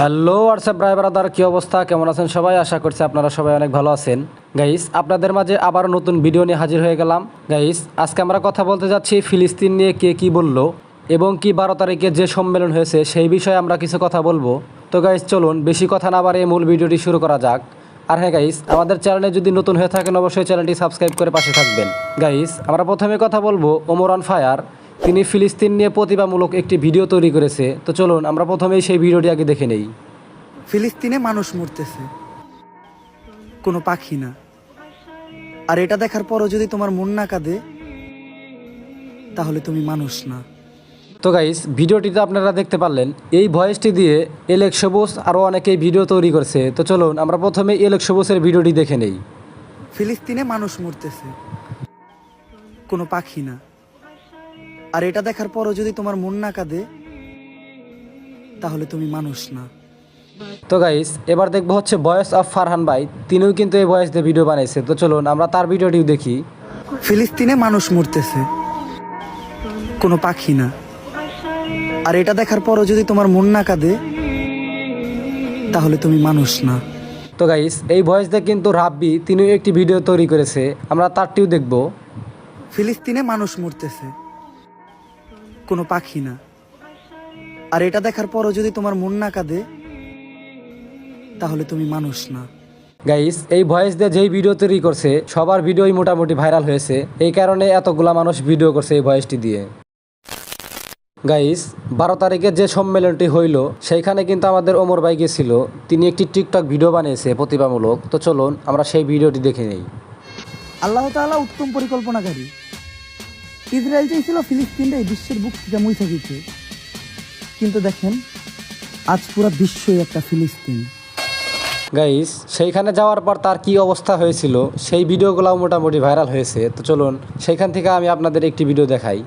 Hello WhatsApp ভাই brother, কি অবস্থা? কেমন আছেন সবাই? আশা করছি আপনারা সবাই অনেক ভালো আছেন। গাইস আপনাদের মাঝে আবার নতুন ভিডিও নিয়ে হাজির হয়ে গেলাম। গাইস আজকে আমরা কথা বলতে যাচ্ছি ফিলিস্তিন নিয়ে কে কি বলল এবং কি বারো তারিখে যে সম্মেলন হয়েছে সেই বিষয়ে আমরা কিছু কথা বলব। তো গাইস চলুন, বেশি কথা না বাড়িয়ে মূল ভিডিওটি শুরু করা যাক। আর হ্যাঁ গাইস আমাদের চ্যানেলে যদি নতুন হয়ে থাকেন, অবশ্যই চ্যানেলটি সাবস্ক্রাইব করে পাশে থাকবেন। গাইস আমরা প্রথমে কথা বলব ওমর অন ফায়ার তিনি ফিলিস্তিন নিয়ে প্রতিভামূলক একটি ভিডিও তৈরি করেছে। তো চলুন, আমরা প্রথমেই সেই ভিডিওটি আগে দেখে নেই। ফিলিস্তিনে মানুষ মরতেছে। কোনো পাখি না। আর এটা দেখার পরও যদি তোমার মন না কাঁদে, তাহলে তুমি মানুষ না। তো গাইস ভিডিওটিতে আপনারা দেখতে পারলেন এই ভয়েসটি দিয়ে এলেক সবুজ আরও অনেকেই ভিডিও তৈরি করছে। তো চলুন আমরা প্রথমে এলেক সবুজের ভিডিওটি দেখে নেই। ফিলিস্তিনে মানুষ মরতেছে। কোনো পাখি না। আর এটা দেখার পরও যদি তোমার মন না কাঁদে তাহলে তুমি মানুষ না। তো গাইস এবার দেখব হচ্ছে ভয়েস অফ ফারহান ভাই তিনিও কিন্তু এই ভয়েস দিয়ে ভিডিও বানাইছে। তো চলুন আমরা তার ভিডিওটিও দেখি। ফিলিস্তিনে মানুষ মরতেছে। কোনো পাখি না। আর এটা দেখার পরও যদি তোমার মন না কাঁদে তাহলে তুমি মানুষ না। তো গাইস এই ভয়েস দিয়ে কিন্তু রাব্বি তিনিও একটি ভিডিও তৈরি করেছে। আমরা তারটিও দেখব। ফিলিস্তিনে মানুষ মরতেছে কোনো পাখি না। আর এটা দেখার পরও যদি তোমার মন না কাঁদে তাহলে তুমি মানুষ না। গাইস এই ভয়েস দিয়ে যেই ভিডিও তৈরি করছে সবার ভিডিওই মোটামুটি ভাইরাল হয়েছে। এই কারণে এতগুলা মানুষ ভিডিও করছে এই ভয়েসটি দিয়ে। গাইস বারো তারিখে যে সম্মেলনটি হইল সেইখানে কিন্তু আমাদের ওমর ভাই গেছিল। তিনি একটি টিকটক ভিডিও বানিয়েছে প্রতিভামূলক। তো চলুন আমরা সেই ভিডিওটি দেখে নেই। আল্লাহ তাআলা উত্তম পরিকল্পনাকারী। ইসরায়েল চাইছিল ফিলিস্তিনটা এই বিশ্বের বুক থেকে মুইসা দিতে। কিন্তু দেখেন আজ পুরো বিশ্বই একটা ফিলিস্তিন। গাইস সেইখানে যাওয়ার পর তার কি অবস্থা হয়েছিল সেই ভিডিওগুলোও মোটামুটি ভাইরাল হয়েছে। তো চলুন সেইখান থেকে আমি আপনাদের একটি ভিডিও দেখাই।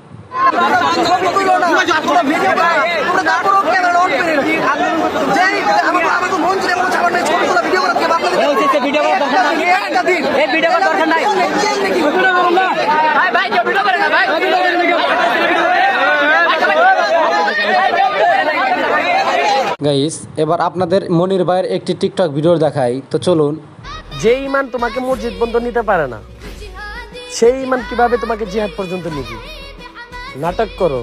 গাইস এবার আপনাদের মনির ভাইয়ের একটি টিকটক ভিডিও দেখাই। তো চলুন। যে ইমান তোমাকে মসজিদ বন্ধ নিতে পারে না, সেই ইমান কীভাবে তোমাকে জিহাদ পর্যন্ত নিবি? নাটক করো।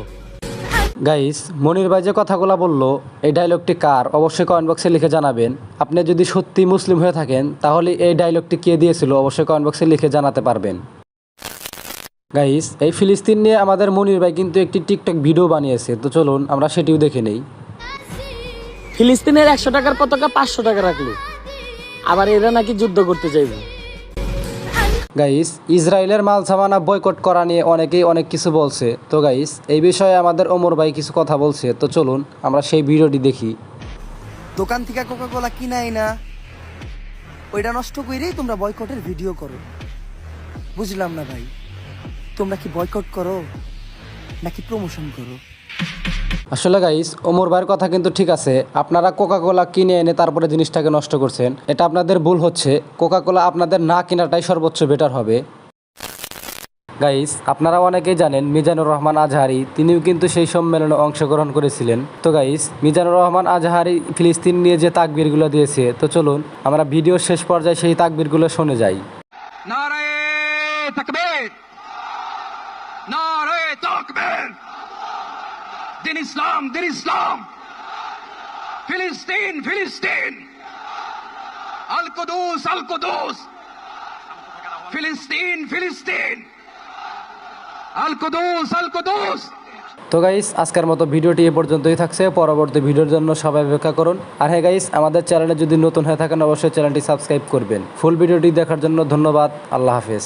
গাইস মনির ভাই যে কথাগুলো বলল, এই ডায়লগটি কার? অবশ্যই কমেন্ট বক্সে লিখে জানাবেন। আপনি যদি সত্যি মুসলিম হয়ে থাকেন, তাহলে এই ডায়লগটি কে দিয়েছিল? অবশ্যই কমেন্ট বক্সে লিখে জানাতে পারবেন। গাইস এই ফিলিস্তিন নিয়ে আমাদের মনির ভাই কিন্তু একটি টিকটক ভিডিও বানিয়েছে। তো চলুন, আমরা সেটিও দেখে নেই। ফিলিস্তিনের একশো টাকার পতাকা পাঁচশো টাকা রাখল। আবার এরা নাকি যুদ্ধ করতে চাইবে। গাইস ইসরায়েলের মাল সামানা বয়কট করা নিয়ে অনেকেই অনেক কিছু বলছে। তো গাইস এই বিষয়ে আমাদের ওমর ভাই কিছু কথা বলছে। তো চলুন, আমরা সেই ভিডিওটি দেখি। দোকান থেকে কোকা কোলা কিনাই না ওইটা নষ্ট করেই তোমরা বয়কটের ভিডিও করো। বুঝলাম না ভাই। তোমরা কি বয়কট করো? নাকি প্রমোশন করো? আসলে গাইস ওমর ভাইয়ের কথা কিন্তু ঠিক আছে। আপনারা কোকা কোলা কিনে এনে তারপরে জিনিসটাকে নষ্ট করছেন। এটা আপনাদের ভুল হচ্ছে। কোকা কোলা আপনাদের না কেনাটাই সর্বোচ্চ বেটার হবে। গাইস আপনারা অনেকেই জানেন, মিজানুর রহমান আজহারি, তিনিও কিন্তু সেই সম্মেলনে অংশগ্রহণ করেছিলেন। তো গাইস মিজানুর রহমান আজহারি ফিলিস্তিন নিয়ে যে তাকবিরগুলো দিয়েছে, তো চলুন, আমরা ভিডিওর শেষ পর্যায়ে সেই তাকবিরগুলো শুনে যাই। তকবীর! তকবীর! দিন ইসলাম দিন ইসলাম ফিলিস্তিন ফিলিস্তিন আল কুদুস ফিলিস্তিন ফিলিস্তিন আল কুদুস তো গাইস আজকের মতো ভিডিওটি এ পর্যন্তই থাকছে। পরবর্তী ভিডিওর জন্য সবাই অপেক্ষা করুন। আর হ্যাঁ গাইস আমাদের চ্যানেলে যদি নতুন হয়ে থাকেন, অবশ্যই চ্যানেলটি সাবস্ক্রাইব করবেন। ফুল ভিডিওটি দেখার জন্য ধন্যবাদ। আল্লাহ হাফেজ।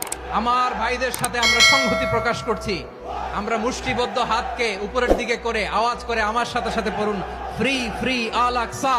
আমার ভাইদের সাথে আমরা সংহতি প্রকাশ করছি। আমরা মুষ্টিবদ্ধ হাতকে উপরের দিকে করে আওয়াজ করে আমার সাথে সাথে পড়ুন, ফ্রি ফ্রি, আল আকসা।